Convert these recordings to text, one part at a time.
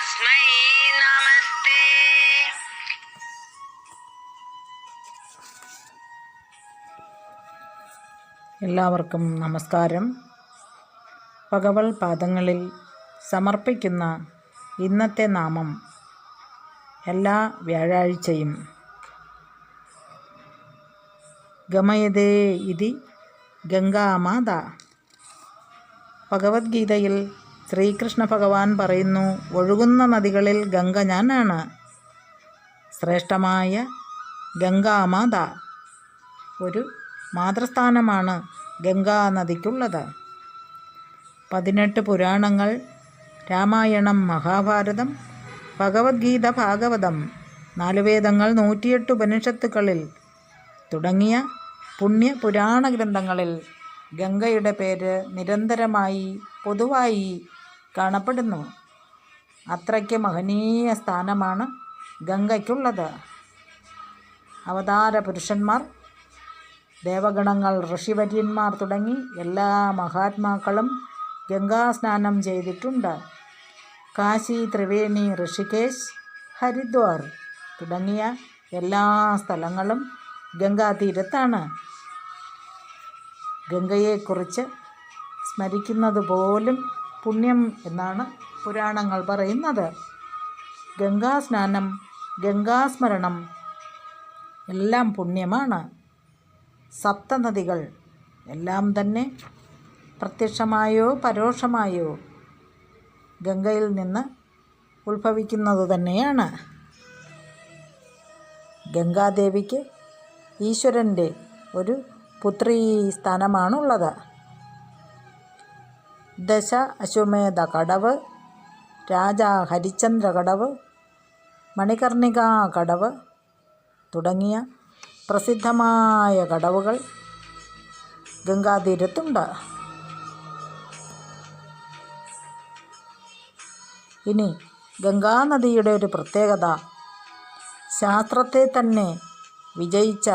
തസ്മൈ നമസ്തേ എല്ലാവർക്കും നമസ്കാരം. ഭഗവൽ പാദങ്ങളിൽ സമർപ്പിക്കുന്ന ഇന്നത്തെ നാമം എല്ലാ വ്യാഴാഴ്ചയും. ഗമയതേ ഇതി ഗംഗാമാത ഭഗവത്ഗീതയിൽ ശ്രീകൃഷ്ണ ഭഗവാൻ പറയുന്നു ഒഴുകുന്ന നദികളിൽ ഗംഗ ഞാനാണ്. ശ്രേഷ്ഠമായ ഗംഗാമാത. ഒരു മാതൃസ്ഥാനമാണ് ഗംഗാ നദിക്കുള്ളത്. പതിനെട്ട് പുരാണങ്ങൾ. രാമായണം മഹാഭാരതം ഭഗവത്ഗീത ഭാഗവതം. നാലുവേദങ്ങൾ നൂറ്റിയെട്ട് ഉപനിഷത്തുക്കളിൽ തുടങ്ങിയ പുണ്യ പുരാണ ഗ്രന്ഥങ്ങളിൽ ഗംഗയുടെ പേര് നിരന്തരമായി പൊതുവായി കാണപ്പെടുന്നു. അത്രയ്ക്ക് മഹനീയ സ്ഥാനമാണ് ഗംഗയ്ക്കുള്ളത്. അവതാര പുരുഷന്മാർ ദേവഗണങ്ങൾ ഋഷിവര്യന്മാർ തുടങ്ങി എല്ലാ മഹാത്മാക്കളും ഗംഗാസ്നാനം ചെയ്തിട്ടുണ്ട്. കാശി ത്രിവേണി ഋഷികേശ് ഹരിദ്വാർ തുടങ്ങിയ എല്ലാ സ്ഥലങ്ങളും ഗംഗാതീരത്താണ്. ഗംഗയെക്കുറിച്ച് സ്മരിക്കുന്നത് പോലും പുണ്യം എന്നാണ് പുരാണങ്ങൾ പറയുന്നത്. ഗംഗാസ്നാനം ഗംഗാസ്മരണം എല്ലാം പുണ്യമാണ്. സപ്തനദികൾ എല്ലാം തന്നെ പ്രത്യക്ഷമായോ പരോക്ഷമായോ ഗംഗയിൽ നിന്ന് ഉത്ഭവിക്കുന്നത് തന്നെയാണ്. ഗംഗാദേവിക്ക് ഈശ്വരന്റെ ഒരു പുത്രീ സ്ഥാനമാണുള്ളത്. ദശ അശ്വമേധ കടവ് രാജാ ഹരിചന്ദ്ര കടവ് മണികർണിക കടവ് തുടങ്ങിയ പ്രസിദ്ധമായ കടവുകൾ ഗംഗാതീരത്തുണ്ട്. ഇനി ഗംഗാനദിയുടെ ഒരു പ്രത്യേകത ശാസ്ത്രത്തെ തന്നെ വിജയിച്ച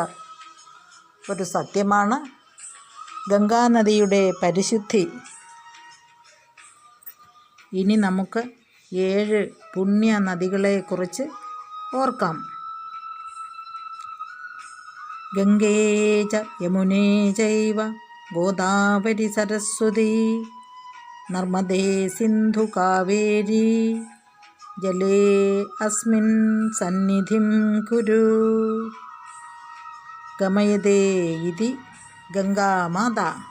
ഒരു സത്യമാണ് ഗംഗാനദിയുടെ പരിശുദ്ധി. ഇനി നമുക്ക് ഏഴ് പുണ്യ നദികളെക്കുറിച്ച് ഓർക്കാം. ഗംഗേ യമുനേ ചൈവ ഗോദാവരി സരസ്വതി നർമ്മദേ സിന്ധു കാവേരി ജലേ അസ്മിൻ സന്നിധിം കുരു. ഗമയതേ ഇതി ഗംഗാമാത